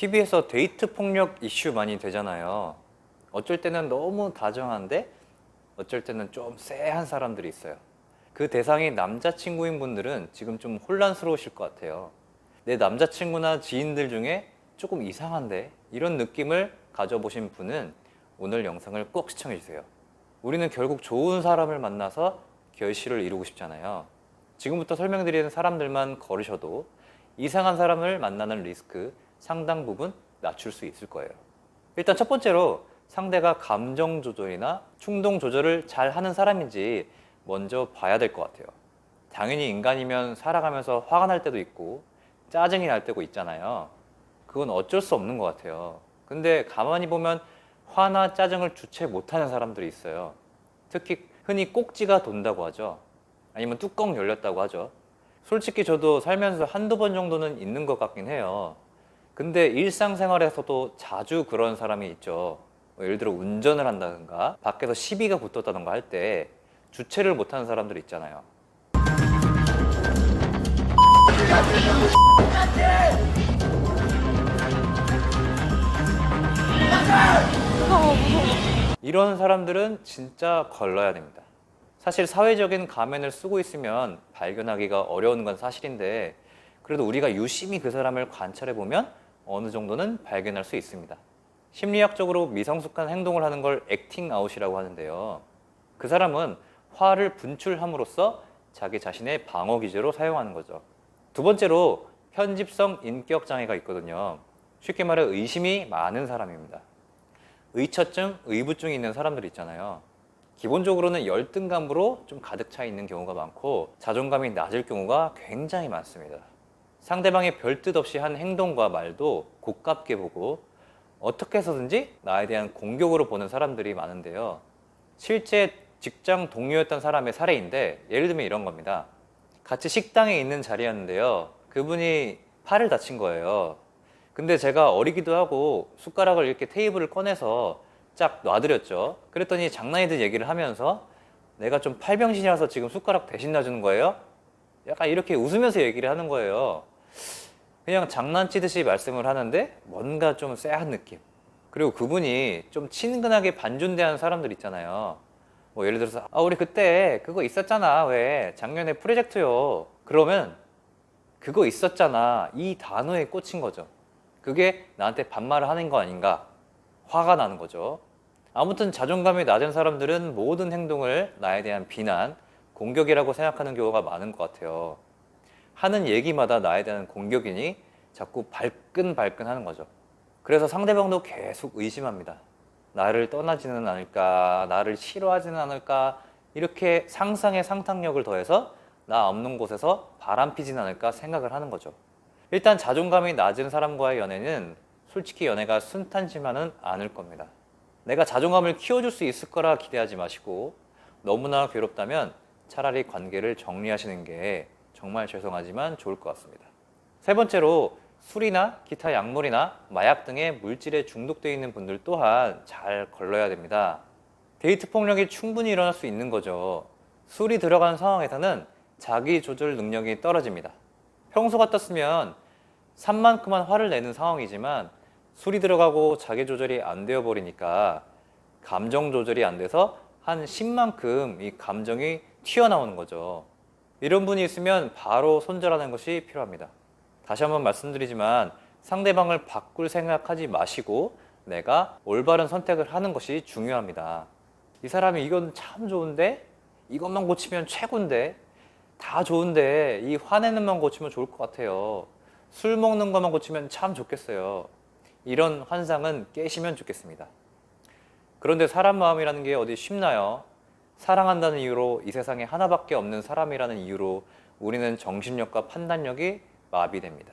TV에서 데이트 폭력 이슈 많이 되잖아요. 어쩔 때는 너무 다정한데 어쩔 때는 좀 쎄한 사람들이 있어요. 그 대상이 남자친구인 분들은 지금 좀 혼란스러우실 것 같아요. 내 남자친구나 지인들 중에 조금 이상한데 이런 느낌을 가져보신 분은 오늘 영상을 꼭 시청해 주세요. 우리는 결국 좋은 사람을 만나서 결실을 이루고 싶잖아요. 지금부터 설명드리는 사람들만 걸으셔도 이상한 사람을 만나는 리스크 상당 부분 낮출 수 있을 거예요. 일단 첫 번째로 상대가 감정 조절이나 충동 조절을 잘 하는 사람인지 먼저 봐야 될 것 같아요. 당연히 인간이면 살아가면서 화가 날 때도 있고 짜증이 날 때도 있잖아요. 그건 어쩔 수 없는 것 같아요. 근데 가만히 보면 화나 짜증을 주체 못하는 사람들이 있어요. 특히 흔히 꼭지가 돈다고 하죠. 아니면 뚜껑 열렸다고 하죠. 솔직히 저도 살면서 한두 번 정도는 있는 것 같긴 해요. 근데 일상생활에서도 자주 그런 사람이 있죠. 뭐 예를 들어 운전을 한다든가 밖에서 시비가 붙었다든가 할 때 주체를 못하는 사람들 있잖아요. 이런 사람들은 진짜 걸러야 됩니다. 사실 사회적인 가면을 쓰고 있으면 발견하기가 어려운 건 사실인데 그래도 우리가 유심히 그 사람을 관찰해 보면 어느 정도는 발견할 수 있습니다. 심리학적으로 미성숙한 행동을 하는 걸 액팅 아웃이라고 하는데요. 그 사람은 화를 분출함으로써 자기 자신의 방어 기제로 사용하는 거죠. 두 번째로 편집성 인격 장애가 있거든요. 쉽게 말해 의심이 많은 사람입니다. 의처증, 의부증이 있는 사람들 있잖아요. 기본적으로는 열등감으로 좀 가득 차 있는 경우가 많고 자존감이 낮을 경우가 굉장히 많습니다. 상대방의 별뜻 없이 한 행동과 말도 고깝게 보고 어떻게 해서든지 나에 대한 공격으로 보는 사람들이 많은데요. 실제 직장 동료였던 사람의 사례인데 예를 들면 이런 겁니다. 같이 식당에 있는 자리였는데요. 그분이 팔을 다친 거예요. 근데 제가 어리기도 하고 숟가락을 이렇게 테이블을 꺼내서 쫙 놔드렸죠. 그랬더니 장난이든 얘기를 하면서 내가 좀 팔병신이라서 지금 숟가락 대신 놔주는 거예요? 약간 이렇게 웃으면서 얘기를 하는 거예요. 그냥 장난치듯이 말씀을 하는데 뭔가 좀 쎄한 느낌. 그리고 그분이 좀 친근하게 반존대하는 사람들 있잖아요. 뭐 예를 들어서 아 우리 그때 그거 있었잖아 왜 작년에 프로젝트요. 그러면 그거 있었잖아 이 단어에 꽂힌 거죠. 그게 나한테 반말을 하는 거 아닌가? 화가 나는 거죠. 아무튼 자존감이 낮은 사람들은 모든 행동을 나에 대한 비난, 공격이라고 생각하는 경우가 많은 것 같아요. 하는 얘기마다 나에 대한 공격이니 자꾸 발끈발끈 하는 거죠. 그래서 상대방도 계속 의심합니다. 나를 떠나지는 않을까, 나를 싫어하지는 않을까, 이렇게 상상의 상상력을 더해서 나 없는 곳에서 바람 피지는 않을까 생각을 하는 거죠. 일단 자존감이 낮은 사람과의 연애는 솔직히 연애가 순탄치만은 않을 겁니다. 내가 자존감을 키워줄 수 있을 거라 기대하지 마시고 너무나 괴롭다면 차라리 관계를 정리하시는 게 정말 죄송하지만 좋을 것 같습니다. 세 번째로 술이나 기타 약물이나 마약 등의 물질에 중독되어 있는 분들 또한 잘 걸러야 됩니다. 데이트 폭력이 충분히 일어날 수 있는 거죠. 술이 들어간 상황에서는 자기 조절 능력이 떨어집니다. 평소 같았으면 산만큼만 화를 내는 상황이지만 술이 들어가고 자기 조절이 안 되어 버리니까 감정 조절이 안 돼서 한 10만큼 이 감정이 튀어나오는 거죠. 이런 분이 있으면 바로 손절하는 것이 필요합니다. 다시 한번 말씀드리지만 상대방을 바꿀 생각하지 마시고 내가 올바른 선택을 하는 것이 중요합니다. 이 사람이 이건 참 좋은데 이것만 고치면 최고인데 다 좋은데 이 화내는 만 고치면 좋을 것 같아요. 술 먹는 것만 고치면 참 좋겠어요. 이런 환상은 깨시면 좋겠습니다. 그런데 사람 마음이라는 게 어디 쉽나요? 사랑한다는 이유로 이 세상에 하나밖에 없는 사람이라는 이유로 우리는 정신력과 판단력이 마비됩니다.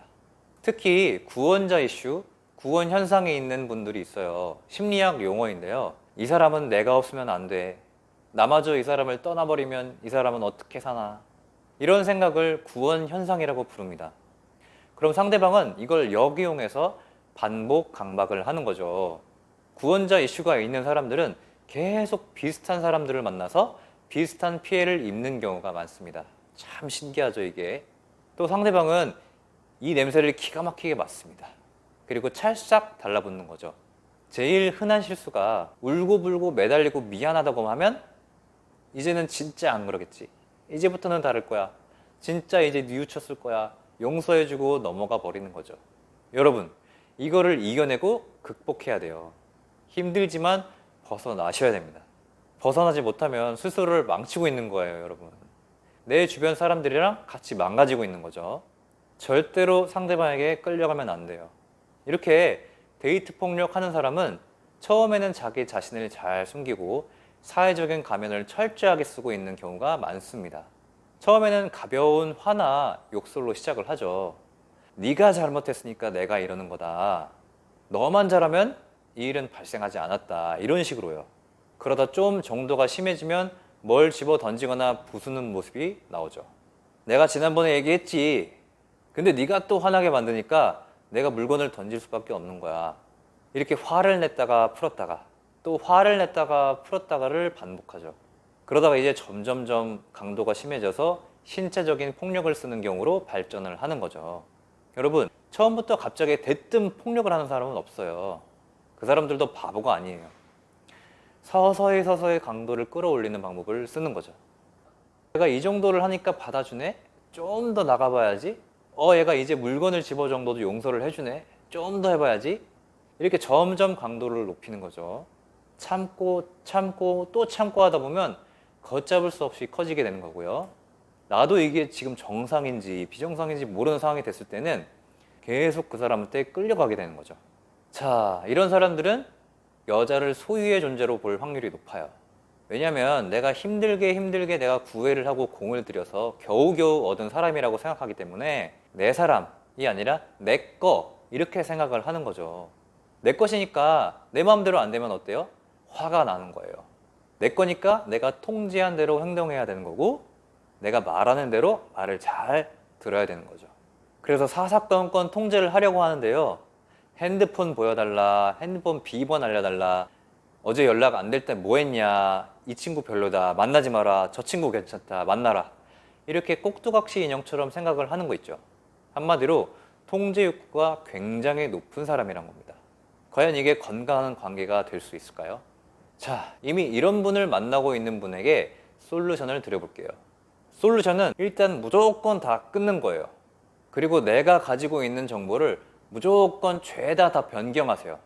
특히 구원자 이슈, 구원 현상에 있는 분들이 있어요. 심리학 용어인데요. 이 사람은 내가 없으면 안 돼. 나마저 이 사람을 떠나버리면 이 사람은 어떻게 사나. 이런 생각을 구원 현상이라고 부릅니다. 그럼 상대방은 이걸 역이용해서 반복 강박을 하는 거죠. 구원자 이슈가 있는 사람들은 계속 비슷한 사람들을 만나서 비슷한 피해를 입는 경우가 많습니다. 참 신기하죠, 이게. 또 상대방은 이 냄새를 기가 막히게 맡습니다. 그리고 찰싹 달라붙는 거죠. 제일 흔한 실수가 울고불고 매달리고 미안하다고 하면 이제는 진짜 안 그러겠지. 이제부터는 다를 거야. 진짜 이제 뉘우쳤을 거야. 용서해주고 넘어가 버리는 거죠. 여러분, 이거를 이겨내고 극복해야 돼요. 힘들지만 벗어나셔야 됩니다. 벗어나지 못하면 스스로를 망치고 있는 거예요, 여러분. 내 주변 사람들이랑 같이 망가지고 있는 거죠. 절대로 상대방에게 끌려가면 안 돼요. 이렇게 데이트 폭력 하는 사람은 처음에는 자기 자신을 잘 숨기고 사회적인 가면을 철저하게 쓰고 있는 경우가 많습니다. 처음에는 가벼운 화나 욕설로 시작을 하죠. 네가 잘못했으니까 내가 이러는 거다. 너만 잘하면 이 일은 발생하지 않았다. 이런 식으로요. 그러다 좀 정도가 심해지면 뭘 집어 던지거나 부수는 모습이 나오죠. 내가 지난번에 얘기했지. 근데 네가 또 화나게 만드니까 내가 물건을 던질 수밖에 없는 거야. 이렇게 화를 냈다가 풀었다가 또 화를 냈다가 풀었다가를 반복하죠. 그러다가 이제 점점점 강도가 심해져서 신체적인 폭력을 쓰는 경우로 발전을 하는 거죠. 여러분, 처음부터 갑자기 대뜸 폭력을 하는 사람은 없어요. 그 사람들도 바보가 아니에요. 서서히 서서히 강도를 끌어올리는 방법을 쓰는 거죠. 내가 이 정도를 하니까 받아주네? 좀 더 나가봐야지. 어, 얘가 이제 물건을 집어 정도도 용서를 해주네? 좀 더 해봐야지. 이렇게 점점 강도를 높이는 거죠. 참고, 참고, 또 참고 하다 보면 걷잡을 수 없이 커지게 되는 거고요. 나도 이게 지금 정상인지 비정상인지 모르는 상황이 됐을 때는 계속 그 사람한테 끌려가게 되는 거죠. 자, 이런 사람들은 여자를 소유의 존재로 볼 확률이 높아요. 왜냐하면 내가 힘들게 힘들게 내가 구애를 하고 공을 들여서 겨우겨우 얻은 사람이라고 생각하기 때문에 내 사람이 아니라 내 거 이렇게 생각을 하는 거죠. 내 것이니까 내 마음대로 안 되면 어때요? 화가 나는 거예요. 내 거니까 내가 통제한 대로 행동해야 되는 거고 내가 말하는 대로 말을 잘 들어야 되는 거죠. 그래서 사사건건 통제를 하려고 하는데요. 핸드폰 보여달라, 핸드폰 비번 알려달라, 어제 연락 안 될 때 뭐 했냐, 이 친구 별로다, 만나지 마라, 저 친구 괜찮다, 만나라. 이렇게 꼭두각시 인형처럼 생각을 하는 거 있죠. 한마디로 통제 욕구가 굉장히 높은 사람이란 겁니다. 과연 이게 건강한 관계가 될 수 있을까요? 자, 이미 이런 분을 만나고 있는 분에게 솔루션을 드려볼게요. 솔루션은 일단 무조건 다 끊는 거예요. 그리고 내가 가지고 있는 정보를 무조건 죄다 다 변경하세요.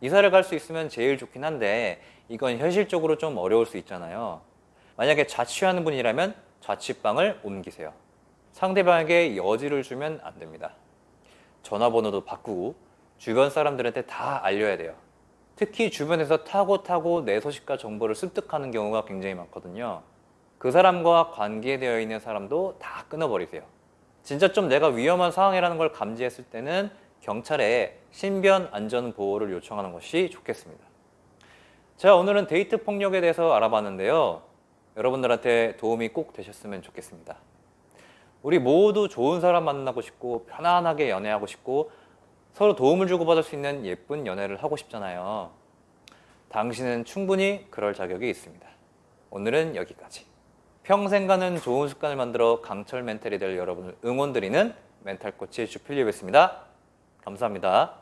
이사를 갈 수 있으면 제일 좋긴 한데 이건 현실적으로 좀 어려울 수 있잖아요. 만약에 자취하는 분이라면 자취방을 옮기세요. 상대방에게 여지를 주면 안 됩니다. 전화번호도 바꾸고 주변 사람들한테 다 알려야 돼요. 특히 주변에서 타고 타고 내 소식과 정보를 습득하는 경우가 굉장히 많거든요. 그 사람과 관계되어 있는 사람도 다 끊어버리세요. 진짜 좀 내가 위험한 상황이라는 걸 감지했을 때는 경찰에 신변 안전 보호를 요청하는 것이 좋겠습니다. 자, 오늘은 데이트 폭력에 대해서 알아봤는데요. 여러분들한테 도움이 꼭 되셨으면 좋겠습니다. 우리 모두 좋은 사람 만나고 싶고 편안하게 연애하고 싶고 서로 도움을 주고받을 수 있는 예쁜 연애를 하고 싶잖아요. 당신은 충분히 그럴 자격이 있습니다. 오늘은 여기까지. 평생 가는 좋은 습관을 만들어 강철 멘탈이 될 여러분을 응원드리는 멘탈 코치 주필립이었습니다. 감사합니다.